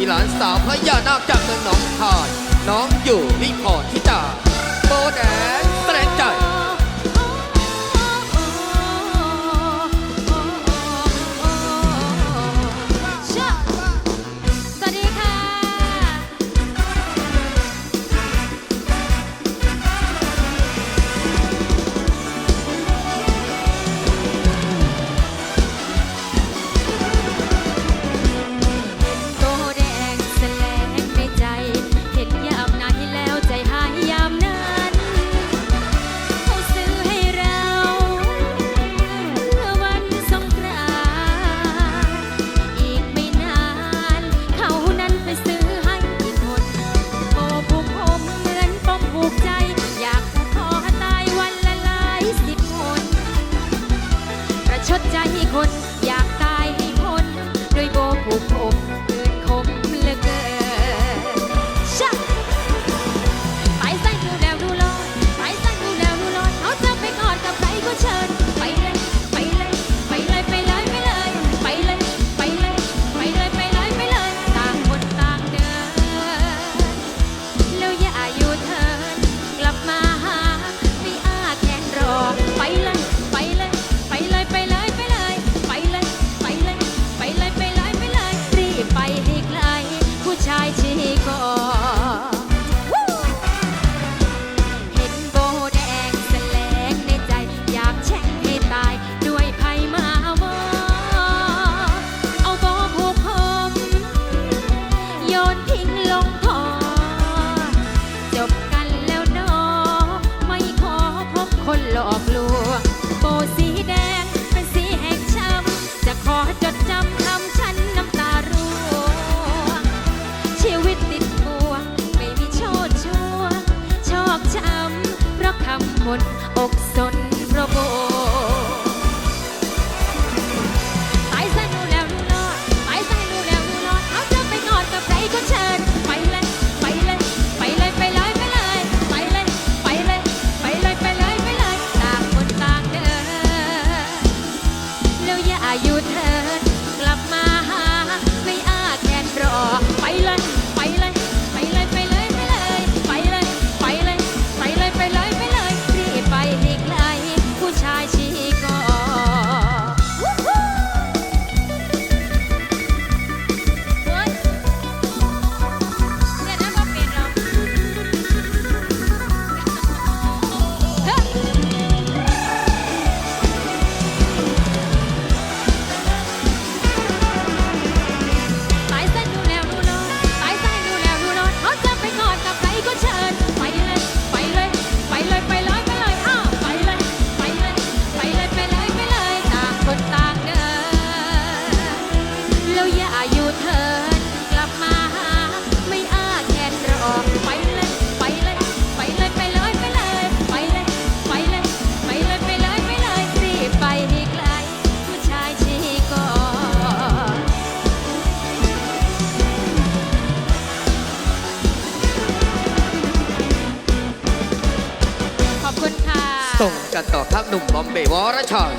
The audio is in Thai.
ีหลานสาวพญานาคจากเมืองหนองคาย น้องอยู่วิพรทิตาโบแดง ชดใจคนอยากตายให้พ้นโดยโบผูกผม นอกสนพระโบไปซะรู้แล้วรู้รไปซะรู้แล้วรู้รเอาจะไปงอนกับใครก็เชิญไปเลยไปเลยไปเลยไปเลยไปเลยไปเลยไปเลยไปเลยตาคนตาเดินแล้วอย่าอยู่เธอ อย่าอยู่เถิกลับมาหาไม่อาแขนรอไปเลย ไปเลย ไปเลยไปเลยไปเลย ไปเลย ไปเลย ไปเลยไปเลยไปเไปให้ไกลผู้ชายชีกอนขอบคุณค่ะ ส่งกันต่อครับหนุ่มบอมเบย์วรชร